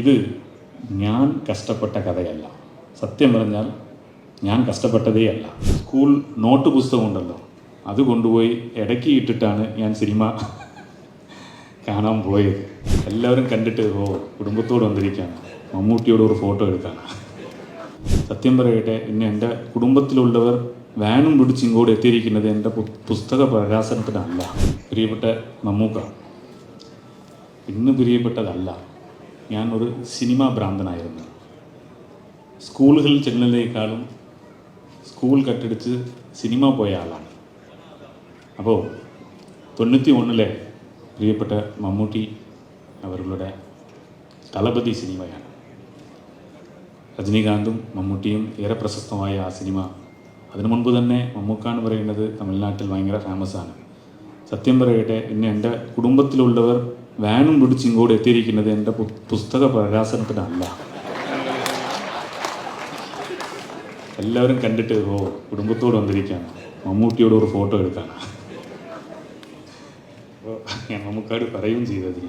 ഇത് ഞാൻ കഷ്ടപ്പെട്ട കഥയല്ല. സത്യം പറഞ്ഞാൽ ഞാൻ കഷ്ടപ്പെട്ടതേ അല്ല. സ്കൂൾ നോട്ട് പുസ്തകം ഉണ്ടല്ലോ. അത് കൊണ്ടുപോയി ഇടയ്ക്ക് ഇട്ടിട്ടാണ് ഞാൻ സിനിമ കാണാൻ പോയത്. എല്ലാവരും കണ്ടിട്ട് ഓ കുടുംബത്തോട് വന്നിരിക്കുകയാണ്. മമ്മൂട്ടിയോട് ഒരു ഫോട്ടോ എടുക്കാണ് സത്യം പറയട്ടെ പിന്നെ എന്റെ കുടുംബത്തിലുള്ളവർ വാനും പിടിച്ച് ഇങ്ങോട്ട് എത്തിയിരിക്കുന്നത് എന്റെ പുസ്തക പ്രകാശനത്തിനല്ല. പ്രിയപ്പെട്ട മമ്മൂക്ക ഇന്ന് പ്രിയപ്പെട്ടതല്ല. ഞാൻ ഒരു സിനിമാ ഭ്രാന്തനായിരുന്നു. സ്കൂളുകളിൽ ചെല്ലുന്നതിനേക്കാളും സ്കൂൾ കെട്ടിടിച്ച് സിനിമ പോയ ആളാണ്. അപ്പോൾ തൊണ്ണൂറ്റി ഒന്നിലെ പ്രിയപ്പെട്ട മമ്മൂട്ടി അവരുടെ തളപതി സിനിമയാണ്. രജനീകാന്തും മമ്മൂട്ടിയും ഏറെ പ്രശസ്തമായ ആ സിനിമ. അതിനു മുൻപ് തന്നെ മമ്മൂക്ക എന്ന് പറയുന്നത് തമിഴ്നാട്ടിൽ ഭയങ്കര ഫേമസ് ആണ്. സത്യം പറയട്ടെ പിന്നെ എന്റെ കുടുംബത്തിലുള്ളവർ വാനും പിടിച്ച് ഇങ്ങോട്ട് എത്തിയിരിക്കുന്നത് എന്റെ പുസ്തക പ്രകാശനത്തിനല്ല. എല്ലാവരും കണ്ടിട്ട് ഓ കുടുംബത്തോട് വന്നിരിക്കുകയാണ്. മമ്മൂട്ടിയോട് ഒരു ഫോട്ടോ അപ്പോൾ ഞാൻ മമ്മൂക്കാട് പറയുകയും ചെയ്തത്.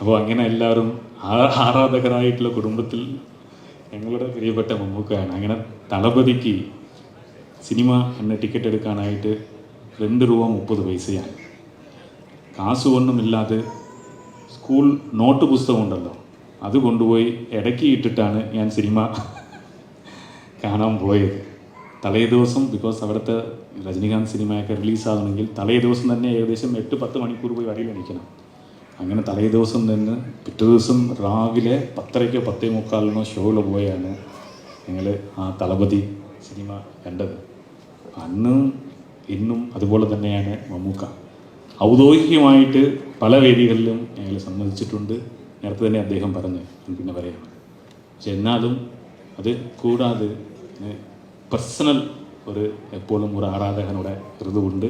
അപ്പോൾ അങ്ങനെ എല്ലാവരും ആരാധകരായിട്ടുള്ള കുടുംബത്തിൽ ഞങ്ങളുടെ പ്രിയപ്പെട്ട മമ്മൂക്കയാണ്. അങ്ങനെ തളപതിക്ക് സിനിമ എന്ന ടിക്കറ്റ് എടുക്കാനായിട്ട് രണ്ട് രൂപ മുപ്പത് പൈസയാണ്. കാശ് ഒന്നുമില്ലാതെ സ്കൂൾ നോട്ട് പുസ്തകം ഉണ്ടല്ലോ അത് കൊണ്ടുപോയി ഇടയ്ക്ക് ഇട്ടിട്ടാണ് ഞാൻ സിനിമ കാണാൻ പോയത്. തലേ ദിവസം ബിക്കോസ് അവിടുത്തെ രജനീകാന്ത് സിനിമയൊക്കെ റിലീസാകണമെങ്കിൽ തലേ ദിവസം തന്നെ ഏകദേശം എട്ട് പത്ത് മണിക്കൂർ പോയി വരിയിൽ നിൽക്കണം അങ്ങനെ തലേ ദിവസം നിന്ന് പിറ്റേ ദിവസം രാവിലെ പത്തരയ്ക്കോ പത്തേ മുക്കാലിനോ ഷോയിൽ പോയാണ് ഞങ്ങൾ ആ തളപതി സിനിമ കണ്ടത്. അന്നും ഇന്നും അതുപോലെ തന്നെയാണ് മമ്മൂക്ക. ഔദ്യോഗികമായിട്ട് പല വേദികളിലും ഞങ്ങൾ സമ്മതിച്ചിട്ടുണ്ട് നേരത്തെ തന്നെ അദ്ദേഹം പറഞ്ഞു പിന്നെ പറയാം. പക്ഷെ എന്നാലും അത് കൂടാതെ പേഴ്സണൽ ഒരു എപ്പോഴും ഒരു ആരാധകനോടെ ഇതുകൊണ്ട്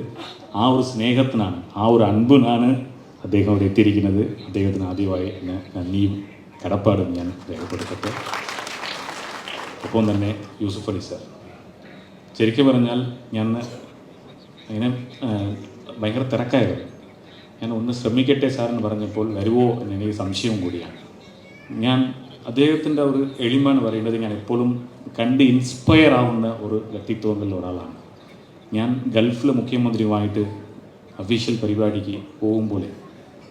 ആ ഒരു സ്നേഹത്തിനാണ് ആ ഒരു അൻപിനാണ് അദ്ദേഹം അവിടെ എത്തിയിരിക്കുന്നത്. അദ്ദേഹത്തിന് ആദ്യമായി എന്നെ നന്ദിയും കടപ്പാടും ഞാൻ രേഖപ്പെടുത്തട്ടെ. ഒപ്പം തന്നെ യൂസുഫ് അലി സാർ. ശരിക്കും പറഞ്ഞാൽ ഞാൻ അങ്ങനെ ഭയങ്കര തിരക്കായിരുന്നു. ഞാൻ ഒന്ന് ശ്രമിക്കട്ടെ സാർ എന്ന് പറഞ്ഞപ്പോൾ വരുവോ എന്ന് എനിക്ക് സംശയവും കൂടിയാണ്. ഞാൻ അദ്ദേഹത്തിന്റെ ഒരു എളിമ എന്ന് പറയുന്നത് ഞാൻ എപ്പോഴും കണ്ട് ഇൻസ്പയർ ആവുന്ന ഒരു വ്യക്തിത്വങ്ങളിൽ ഒരാളാണ്. ഞാൻ ഗൾഫിലെ മുഖ്യമന്ത്രിയുമായിട്ട് അഫീഷ്യൽ പരിപാടിക്ക് പോകുമ്പോൾ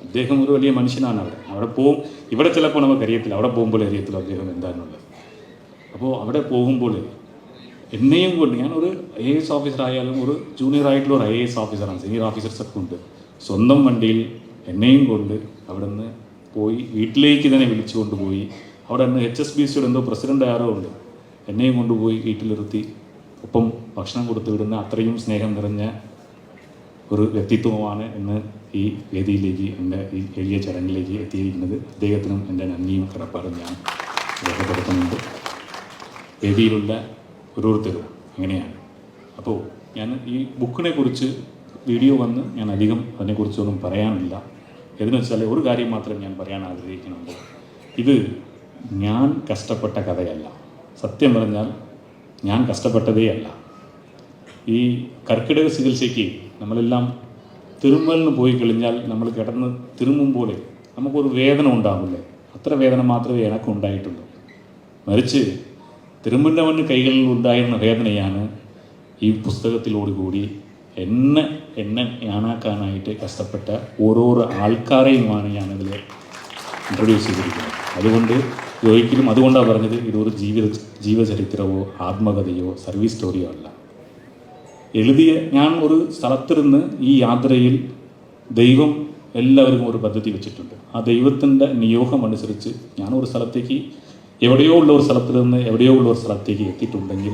അദ്ദേഹം ഒരു വലിയ മനുഷ്യനാണ് അവിടെ. അവിടെ പോകും ഇവിടെ ചിലപ്പോൾ നമുക്ക് അറിയത്തില്ല. അവിടെ പോകുമ്പോൾ അറിയത്തില്ല അദ്ദേഹം എന്താണെന്നുള്ളത്. അപ്പോൾ അവിടെ പോകുമ്പോൾ എന്നെയും കൊണ്ട് ഞാൻ ഒരു ഐ എ എസ് ഓഫീസർ ആയാലും ഒരു ജൂനിയർ ആയിട്ടുള്ള ഒരു ഐ എസ് ഓഫീസറാണ് സീനിയർ ഓഫീസേഴ്സൊക്കെ ഉണ്ട്. സ്വന്തം വണ്ടിയിൽ എന്നെയും കൊണ്ട് അവിടെ നിന്ന് പോയി വീട്ടിലേക്ക് തന്നെ വിളിച്ചു കൊണ്ടുപോയി. അവിടെ നിന്ന് എച്ച് എസ് ബി സിയുടെ എന്തോ പ്രസിഡന്റ് ആരോ ഉണ്ട്. എന്നെയും കൊണ്ടുപോയി വീട്ടിലിരുത്തി ഒപ്പം ഭക്ഷണം കൊടുത്തു വിടുന്ന അത്രയും സ്നേഹം നിറഞ്ഞ ഒരു വ്യക്തിത്വമാണ് ഇന്ന് ഈ വേദിയിലേക്ക് എന്റെ ഈ എളിയ ചടങ്ങിലേക്ക് എത്തിയിരിക്കുന്നത്. അദ്ദേഹത്തിനും എന്റെ നന്ദിയും കടപ്പാടും ഞാൻ രേഖപ്പെടുത്തുന്നുണ്ട്. വേദിയിലുള്ള ഓരോരുത്തരും അങ്ങനെയാണ്. അപ്പോൾ ഞാൻ ഈ ബുക്കിനെ കുറിച്ച് വീഡിയോ വന്ന് ഞാൻ അധികം അതിനെക്കുറിച്ചൊന്നും പറയാനില്ല. എന്ന് വെച്ചാൽ ഒരു കാര്യം മാത്രം ഞാൻ പറയാൻ ആഗ്രഹിക്കുന്നുണ്ട്. ഇത് ഞാൻ കഷ്ടപ്പെട്ട കഥയല്ല. സത്യം പറഞ്ഞാൽ ഞാൻ കഷ്ടപ്പെട്ടതേ അല്ല. ഈ കർക്കിടക ചികിത്സയ്ക്ക് നമ്മളെല്ലാം തിരുമ്മലിന് പോയി കഴിഞ്ഞാൽ നമ്മൾ കിടന്ന് തിരുമ്മുമ്പോൾ നമുക്കൊരു വേദന ഉണ്ടാവില്ലേ? അത്ര വേദന മാത്രമേ എനക്കുണ്ടായിട്ടുള്ളൂ. മറിച്ച് തിരുമുന്നവന് കൈകളിൽ ഉണ്ടായിരുന്ന വേദനയാണ് ഈ പുസ്തകത്തിലോടുകൂടി എന്നെ എന്നെ ഞാനാക്കാനായിട്ട് കഷ്ടപ്പെട്ട ഓരോരോ ആൾക്കാരെയുമാണ് ഞാനതിൽ ഇൻട്രൊഡ്യൂസ് ചെയ്തിരിക്കുന്നത്. അതുകൊണ്ട് ഒരിക്കലും അതുകൊണ്ടാണ് പറഞ്ഞത് ഇതൊരു ജീവിത ജീവചരിത്രമോ ആത്മകഥയോ സർവീസ് സ്റ്റോറിയോ അല്ല. എഴുതിയ ഞാൻ ഒരു സ്ഥലത്തിരുന്ന് ഈ യാത്രയിൽ ദൈവം എല്ലാവർക്കും ഒരു പദ്ധതി വെച്ചിട്ടുണ്ട്. ആ ദൈവത്തിന്റെ നിയോഗം അനുസരിച്ച് ഞാൻ ഒരു സ്ഥലത്തേക്ക് എവിടെയോ ഉള്ള ഒരു സ്ഥലത്തിൽ നിന്ന് എവിടെയോ ഉള്ള ഒരു സ്ഥലത്തേക്ക് എത്തിയിട്ടുണ്ടെങ്കിൽ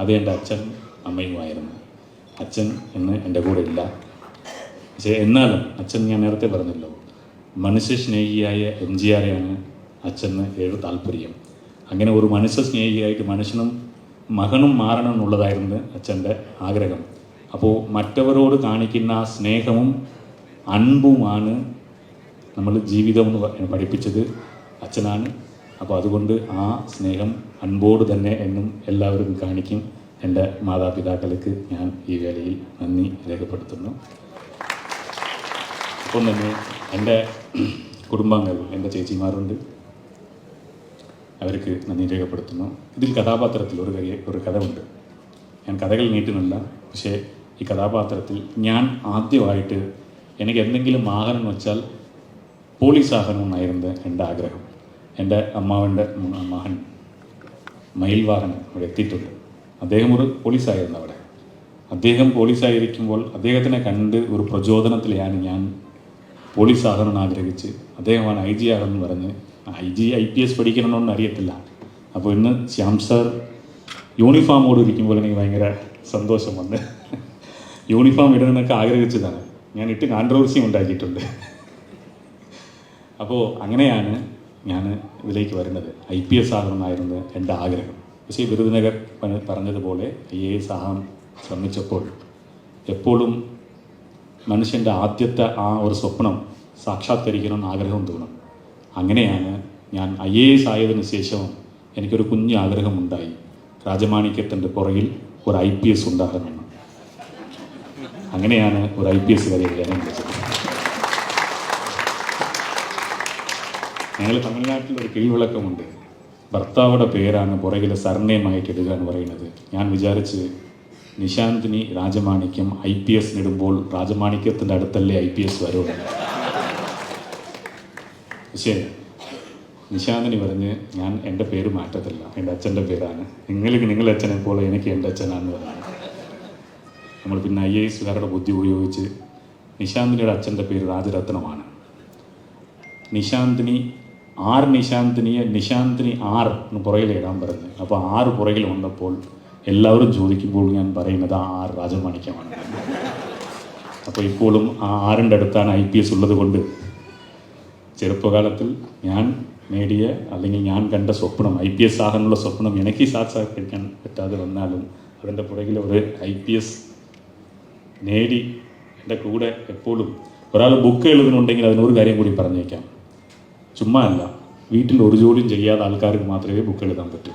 അത് എന്റെ അച്ഛൻ അമ്മയുമായിരുന്നു. അച്ഛൻ എന്ന് എന്റെ കൂടെ ഇല്ല പക്ഷേ എന്നാലും അച്ഛൻ ഞാൻ നേരത്തെ പറഞ്ഞല്ലോ മനുഷ്യ സ്നേഹിയായ എം ജി ആരെയാണ് അച്ഛന് ഏഴ് താല്പര്യം. അങ്ങനെ ഒരു മനുഷ്യ സ്നേഹിയായിട്ട് മനുഷ്യനും മകനും മാറണം എന്നുള്ളതായിരുന്നു അച്ഛന്റെ ആഗ്രഹം. അപ്പോൾ മറ്റവരോട് കാണിക്കുന്ന സ്നേഹവും അൻപുമാണ് നമ്മൾ ജീവിതം എന്ന് പഠിപ്പിച്ചത് അച്ഛനാണ്. അപ്പോൾ അതുകൊണ്ട് ആ സ്നേഹം അൻപോട് തന്നെ എന്നും എല്ലാവരും കാണിക്കും. എന്റെ മാതാപിതാക്കൾക്ക് ഞാൻ ഈ വേളയിൽ നന്ദി രേഖപ്പെടുത്തുന്നു. ഒപ്പം തന്നെ എന്റെ കുടുംബാംഗങ്ങൾ എന്റെ ചേച്ചിമാരുണ്ട്. അവർക്ക് നന്ദി രേഖപ്പെടുത്തുന്നു. ഇതിൽ കഥാപാത്രത്തിൽ ഒരു കഥ ഒരു കഥ ഉണ്ട് ഞാൻ കഥകൾ നീട്ടുന്നില്ല പക്ഷേ ഈ കഥാപാത്രത്തിൽ ഞാൻ ആദ്യമായിട്ട് എനിക്ക് എന്തെങ്കിലും വാഹനം വെച്ചാൽ പോലീസ് ആകണമെന്നായിരുന്നു എന്റെ ആഗ്രഹം. എന്റെ അമ്മാവന്റെ മകൻ മയിൽവാഹൻ അവിടെ എത്തിയിട്ടുണ്ട്. അദ്ദേഹം ഒരു പോലീസായിരുന്നു അവിടെ. അദ്ദേഹം പോലീസായിരിക്കുമ്പോൾ അദ്ദേഹത്തിനെ കണ്ട് ഒരു പ്രചോദനത്തിലാണ് ഞാൻ പോലീസ് ആകണമെന്ന് ആഗ്രഹിച്ച് അദ്ദേഹമാണ് ഐ ജി ആകണമെന്ന് പറഞ്ഞ് I G I P S പഠിക്കണമെന്നൊന്നും അറിയത്തില്ല. അപ്പോൾ ഇന്ന് ശ്യാം സർ യൂണിഫോമോട് ഇരിക്കുമ്പോൾ എനിക്ക് ഭയങ്കര സന്തോഷം വന്ന് യൂണിഫോം ഇടണമെന്നൊക്കെ ആഗ്രഹിച്ചതാണ്. ഞാൻ ഇട്ട് കോൺട്രവേഴ്സിയും ഉണ്ടാക്കിയിട്ടുണ്ട്. അപ്പോൾ അങ്ങനെയാണ് ഞാൻ ഇതിലേക്ക് വരുന്നത്. ഐ പി എസ് ആകണമെന്നായിരുന്നു എന്റെ ആഗ്രഹം. പക്ഷേ വിരുദനഗർ പറഞ്ഞതുപോലെ ഐ എ എസ് ആകാൻ ശ്രമിച്ചപ്പോൾ എപ്പോഴും മനുഷ്യന്റെ ആദ്യത്തെ ആ ഒരു സ്വപ്നം സാക്ഷാത്കരിക്കണമെന്ന് ആഗ്രഹം തോന്നും. അങ്ങനെയാണ് ഞാൻ ഐ എ എസ് ആയതിനു ശേഷവും എനിക്കൊരു കുഞ്ഞു ആഗ്രഹമുണ്ടായി. രാജമാണിക്യത്തിന്റെ പുറകിൽ ഒരു ഐ പി എസ് ഉണ്ടാകണമെന്ന്. അങ്ങനെയാണ് ഒരു ഐ പി എസ് വരെ ഞാൻ വിളിച്ചത്. ഞങ്ങൾ തമിഴ്നാട്ടിൽ ഒരു കീഴ്വഴക്കമുണ്ട് ഭർത്താവുടെ പേരാണ് പുറകിലെ സർനെയിമായിട്ട് ഇടുക എന്ന് പറയുന്നത്. ഞാൻ വിചാരിച്ച് Nishanthini Rajamanickam I P S ഇടുമ്പോൾ രാജമാണിക്യത്തിന്റെ അടുത്തല്ലേ ഐ പി എസ് വരുള്ളൂ. പക്ഷേ നിശാന്തിനി പറഞ്ഞ് ഞാൻ എന്റെ പേര് മാറ്റത്തില്ല. എന്റെ അച്ഛന്റെ പേരാണ്. നിങ്ങൾക്ക് നിങ്ങളുടെ അച്ഛനെ പോലെ എനിക്ക് എന്റെ അച്ഛനാണെന്ന് പറഞ്ഞു. നമ്മൾ പിന്നെ ഐ എ എസുകാരുടെ ബുദ്ധി ഉപയോഗിച്ച് നിശാന്തിനിയുടെ അച്ഛന്റെ പേര് രാജരത്നമാണ്. നിശാന്തിനി ആർ നിശാന്തിനിയെ നിശാന്തിനി ആർ എന്ന് പുറകിൽ ഇടാൻ പറഞ്ഞു അപ്പോൾ ആറ് പുറകിൽ വന്നപ്പോൾ എല്ലാവരും ചോദിക്കുമ്പോൾ ഞാൻ പറയുന്നത് ആ ആർ രാജമാണിക്യമാണ്. അപ്പോൾ ഇപ്പോഴും ആ ആറിന്റെ അടുത്താണ് ഐ പി എസ് ഉള്ളത് കൊണ്ട് ചെറുപ്പകാലത്തിൽ ഞാൻ നേടിയ അല്ലെങ്കിൽ ഞാൻ കണ്ട സ്വപ്നം ഐ പി എസ് ആകാനുള്ള സ്വപ്നം എനിക്ക് സാക്ഷാത്കരിക്കാൻ പറ്റാതെ വന്നാലും അതിന്റെ പുറകിൽ ഒരു ഐ പി എസ് നേടി എന്റെ കൂടെ എപ്പോഴും. ഒരാൾ ബുക്ക് എഴുതുന്നുണ്ടെങ്കിൽ അതിനൊരു കാര്യം കൂടി പറഞ്ഞേക്കാം. ചുമ്മാ അല്ല വീട്ടിൽ ഒരു ജോലിയും ചെയ്യാത്ത ആൾക്കാർക്ക് മാത്രമേ ബുക്ക് എഴുതാൻ പറ്റൂ.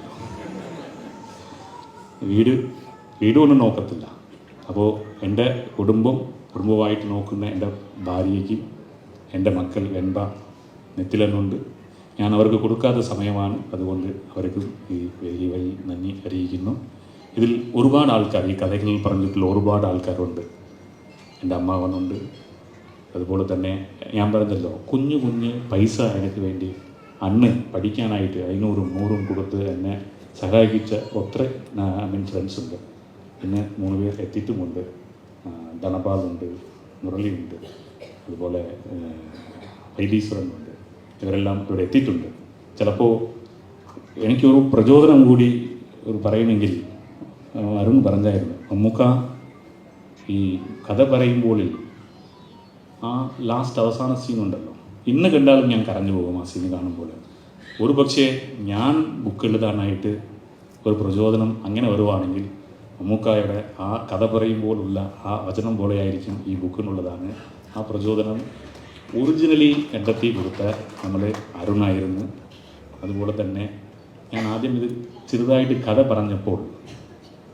വീട് വീട് ഒന്നും നോക്കത്തില്ല. അപ്പോൾ എന്റെ കുടുംബം കുടുംബമായിട്ട് നോക്കുന്ന എന്റെ ഭാര്യയ്ക്ക് എന്റെ മക്കൾ വെൺപ നെത്തിലെന്നുണ്ട് ഞാൻ അവർക്ക് കൊടുക്കാത്ത സമയമാണ് അതുകൊണ്ട് അവർക്ക് ഈ വലിയ വഴി നന്ദി അറിയിക്കുന്നു. ഇതിൽ ഒരുപാട് ആൾക്കാർ ഈ കഥകളിൽ പറഞ്ഞിട്ടുള്ള ഒരുപാട് ആൾക്കാരുണ്ട്. എന്റെ അമ്മാവനുണ്ട് അതുപോലെ തന്നെ ഞാൻ പറഞ്ഞല്ലോ കുഞ്ഞു കുഞ്ഞ് പൈസ എനിക്ക് വേണ്ടി അന്ന് പഠിക്കാനായിട്ട് അഞ്ഞൂറും നൂറും കൊടുത്ത് എന്നെ സഹായിച്ച ഒത്ര മീൻ ഫ്രണ്ട്സ് ഉണ്ട്. പിന്നെ മൂന്ന് പേർ എത്തിയിട്ടുമുണ്ട്. ധനപാലുണ്ട് മുരളിയുണ്ട് അതുപോലെ വൈദീശ്വരൻ ഉണ്ട് ഇവരെല്ലാം ഇവിടെ എത്തിയിട്ടുണ്ട്. ചിലപ്പോൾ എനിക്കൊരു പ്രചോദനം കൂടി ഒരു പറയണമെങ്കിൽ ആ, അരുൺ പറഞ്ഞായിരുന്നു മമ്മൂക്ക ഈ കഥ പറയുമ്പോൾ ആ ലാസ്റ്റ് അവസാന സീനുണ്ടല്ലോ ഇന്ന് കണ്ടാലും ഞാൻ കരഞ്ഞു പോകും ആ സീൻ കാണുമ്പോൾ ഒരു പക്ഷേ ഞാൻ ബുക്ക് എഴുതാനായിട്ട് ഒരു പ്രചോദനം അങ്ങനെ വരുവാണെങ്കിൽ മമ്മൂക്കായുടെ ആ കഥ പറയുമ്പോഴുള്ള ആ വചനം പോലെയായിരിക്കും ഈ ബുക്കിനുള്ളതാണ് ആ പ്രചോദനം ഒറിജിനലി കണ്ടെത്തി കൊടുത്ത നമ്മൾ അരുണായിരുന്നു അതുപോലെ തന്നെ ഞാൻ ആദ്യം ഇത് ചെറുതായിട്ട് കഥ പറഞ്ഞപ്പോൾ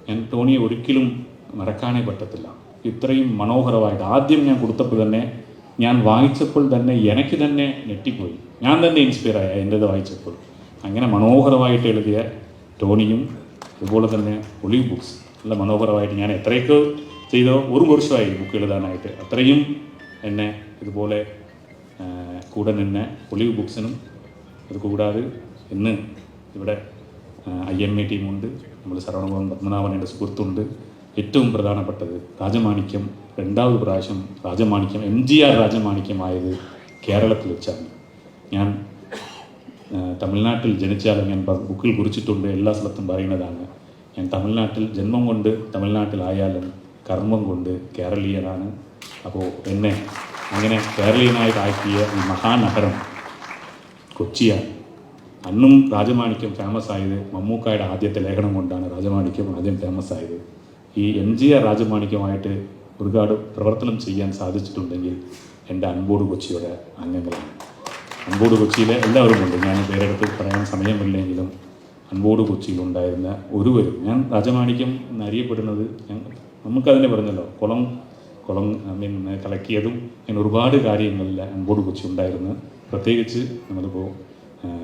ഞാൻ ടോണിയെ ഒരിക്കലും മറക്കാനേ പറ്റത്തില്ല. ഇത്രയും മനോഹരമായിട്ട് ആദ്യം ഞാൻ കൊടുത്തപ്പോൾ തന്നെ ഞാൻ വായിച്ചപ്പോൾ തന്നെ എനിക്ക് തന്നെ ഞെട്ടിപ്പോയി. ഞാൻ തന്നെ ഇൻസ്പയർ ആയ എന്റേത് വായിച്ചപ്പോൾ. അങ്ങനെ മനോഹരമായിട്ട് എഴുതിയ ടോണിയും അതുപോലെ തന്നെ ഒളിവ് ബുക്സ് നല്ല മനോഹരമായിട്ട് ഞാൻ എത്രയൊക്കെ ചെയ്തോ ഒരു വർഷമായി ബുക്ക് എഴുതാനായിട്ട്. അത്രയും എന്നെ ഇതുപോലെ കൂടെ നിന്ന് ഒളിവ് ബുക്സിനും അത് കൂടാതെ ഇന്ന് ഇവിടെ ഐ എം എ ടീമുണ്ട് നമ്മൾ സർവണഭവൻ പത്മനാഭൻ സുഹൃത്തുണ്ട്. ഏറ്റവും പ്രധാനപ്പെട്ടത് രാജമാണിക്യം രണ്ടാമത് പ്രാവശ്യം രാജമാണിക്യം എം ജി ആർ രാജമാണിക്യമായത് കേരളത്തിൽ വെച്ചാണ്. ഞാൻ തമിഴ്നാട്ടിൽ ജനിച്ചാലും ഞാൻ ബുക്കിൽ കുറിച്ചിട്ടുണ്ട് എല്ലാ സ്ഥലത്തും പറയുന്നതാണ്. ഞാൻ തമിഴ്നാട്ടിൽ ജന്മം കൊണ്ട് തമിഴ്നാട്ടിലായാലും കർമ്മം കൊണ്ട് കേരളീയനാണ്. അപ്പോൾ എന്നെ അങ്ങനെ കേരളീയനായിട്ട് ആക്കിയ ഈ മഹാനഗരം കൊച്ചിയാണ്. അന്നും രാജമാണിക്യം ഫേമസ് ആയത് മമ്മൂക്കായുടെ ആദ്യത്തെ ലേഖനം കൊണ്ടാണ് രാജമാണിക്യം ആദ്യം ഫേമസ് ആയത്. ഈ എം ജി ആർ രാജമാണിക്യമായിട്ട് ഒരുപാട് പ്രവർത്തനം ചെയ്യാൻ സാധിച്ചിട്ടുണ്ടെങ്കിൽ എന്റെ അൻപോട് കൊച്ചിയുടെ അംഗങ്ങളാണ്. അൻപോട് കൊച്ചിയിലെ എല്ലാവരും ഉണ്ട്. ഞാൻ പേരെടുത്ത് പറയാൻ സമയമില്ലെങ്കിലും അൻപോട് കൊച്ചിയിലുണ്ടായിരുന്ന ഒരുവരും ഞാൻ രാജമാണിക്യം എന്നറിയപ്പെടുന്നത് നമുക്കതിനെ പറഞ്ഞല്ലോ കുളം കുളം ഐ മീൻ കലക്കിയതും അങ്ങനെ ഒരുപാട് കാര്യങ്ങളിൽ അൻപോട് കൊച്ചി ഉണ്ടായിരുന്നു. പ്രത്യേകിച്ച് നമ്മളിപ്പോൾ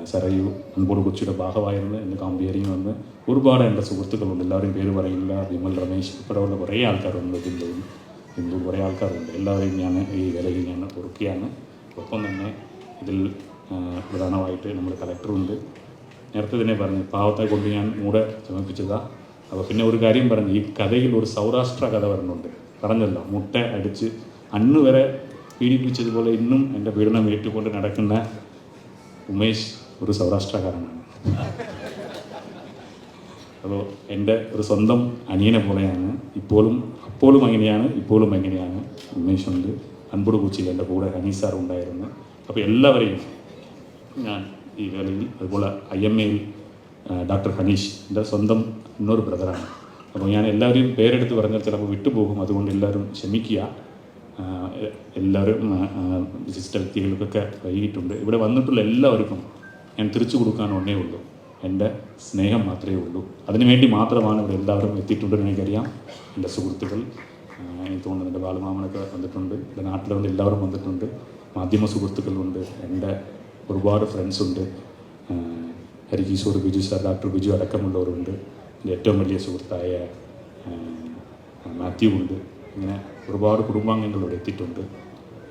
സരയു അൻപോട് കൊച്ചിയുടെ ഭാഗമായിരുന്നു എന്ന് കാമ്പിയറിങ് വന്ന് ഒരുപാട് എന്റെ സുഹൃത്തുക്കളുണ്ട്. എല്ലാവരും പേര് പറയില്ല. വിമൽ രമേശ് ഇപ്പോഴുള്ള കുറേ ആൾക്കാരുണ്ട് ബിന്ദുവും ബിന്ദു കുറേ ആൾക്കാരുണ്ട്. എല്ലാവരെയും ഞാൻ ഈ വേലയിൽ ഞാൻ കുറുക്കിയാണ് ഒപ്പം തന്നെ ഇതിൽ പ്രധാനമായിട്ട് നമ്മൾ കളക്ടറുണ്ട് നേരത്തെ തന്നെ പറഞ്ഞു പാവത്തെ കൊണ്ട് ഞാൻ കൂടെ ചുമപ്പിച്ചതാണ് അപ്പോൾ പിന്നെ ഒരു കാര്യം പറഞ്ഞു ഈ കഥയിൽ ഒരു സൗരാഷ്ട്ര കഥ വരുന്നുണ്ട് പറഞ്ഞല്ലോ മുട്ട അടിച്ച് അന്ന് വരെ പീഡിപ്പിച്ചതുപോലെ ഇന്നും എന്റെ പീഡനം ഏറ്റുകൊണ്ട് നടക്കുന്ന ഉമേഷ് ഒരു സൗരാഷ്ട്രകാരനാണ്. അപ്പോൾ എന്റെ ഒരു സ്വന്തം അനിയനെ പോലെയാണ്. ഇപ്പോഴും അപ്പോഴും അങ്ങനെയാണ് ഇപ്പോഴും അങ്ങനെയാണ്. ഉമേഷ് ഉണ്ട് അൻപുട് കൊച്ചിയിൽ എന്റെ കൂടെ ഹനീസ് സാർ ഉണ്ടായിരുന്നു. അപ്പോൾ എല്ലാവരെയും ഞാൻ ഈ വേളയിൽ അതുപോലെ ഐ എം എയിൽ ഡോക്ടർ ഹനീഷ് എന്റെ സ്വന്തം ഇന്നൊരു ബ്രദറാണ്. അപ്പോൾ ഞാൻ എല്ലാവരെയും പേരെടുത്ത് പറഞ്ഞാൽ ചിലപ്പോൾ വിട്ടുപോകും. അതുകൊണ്ട് എല്ലാവരും ക്ഷമിക്കുക. എല്ലാവരും വിശിഷ്ട വ്യക്തികൾക്കൊക്കെ വൈകിട്ടുണ്ട് ഇവിടെ വന്നിട്ടുള്ള എല്ലാവർക്കും ഞാൻ തിരിച്ചു കൊടുക്കാൻ ഒന്നേ ഉള്ളൂ. എന്റെ സ്നേഹം മാത്രമേ ഉള്ളൂ. അതിനുവേണ്ടി മാത്രമാണ് ഇവിടെ എല്ലാവരും എത്തിയിട്ടുണ്ടെന്ന് എനിക്കറിയാം. എന്റെ സുഹൃത്തുക്കൾ എനിക്ക് തോന്നുന്നു എന്റെ ബാലമാമനൊക്കെ വന്നിട്ടുണ്ട്. എന്റെ നാട്ടിലുള്ള എല്ലാവരും വന്നിട്ടുണ്ട്. മാധ്യമ സുഹൃത്തുക്കളുണ്ട്. എന്റെ ഒരുപാട് ഫ്രണ്ട്സ് ഉണ്ട് ആ, ഹരികിഷോർ ബിജു സാർ ഡോക്ടർ ബിജു അടക്കമുള്ളവരുണ്ട്. എന്റെ ഏറ്റവും വലിയ സുഹൃത്തായ മാത്യു ഉണ്ട് ഇങ്ങനെ ഒരുപാട് കുടുംബാംഗങ്ങൾ ഇവിടെ എത്തിയിട്ടുണ്ട്.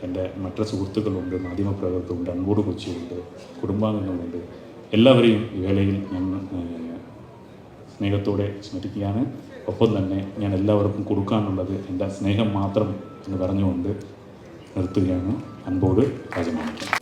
എന്റെ മറ്റു സുഹൃത്തുക്കളുണ്ട് മാധ്യമപ്രവർത്തകരുണ്ട് അൻപോട് കൊച്ചിയുണ്ട് കുടുംബാംഗങ്ങളുണ്ട്. എല്ലാവരെയും ഈ വേളയിൽ ഞാൻ സ്നേഹത്തോടെ സ്മരിക്കുകയാണ്. ഒപ്പം തന്നെ ഞാൻ എല്ലാവർക്കും കൊടുക്കാനുള്ളത് എന്റെ സ്നേഹം മാത്രം എന്ന് പറഞ്ഞുകൊണ്ട് നിർത്തുകയാണ്. അൻപോട് രാജമാണിക്യം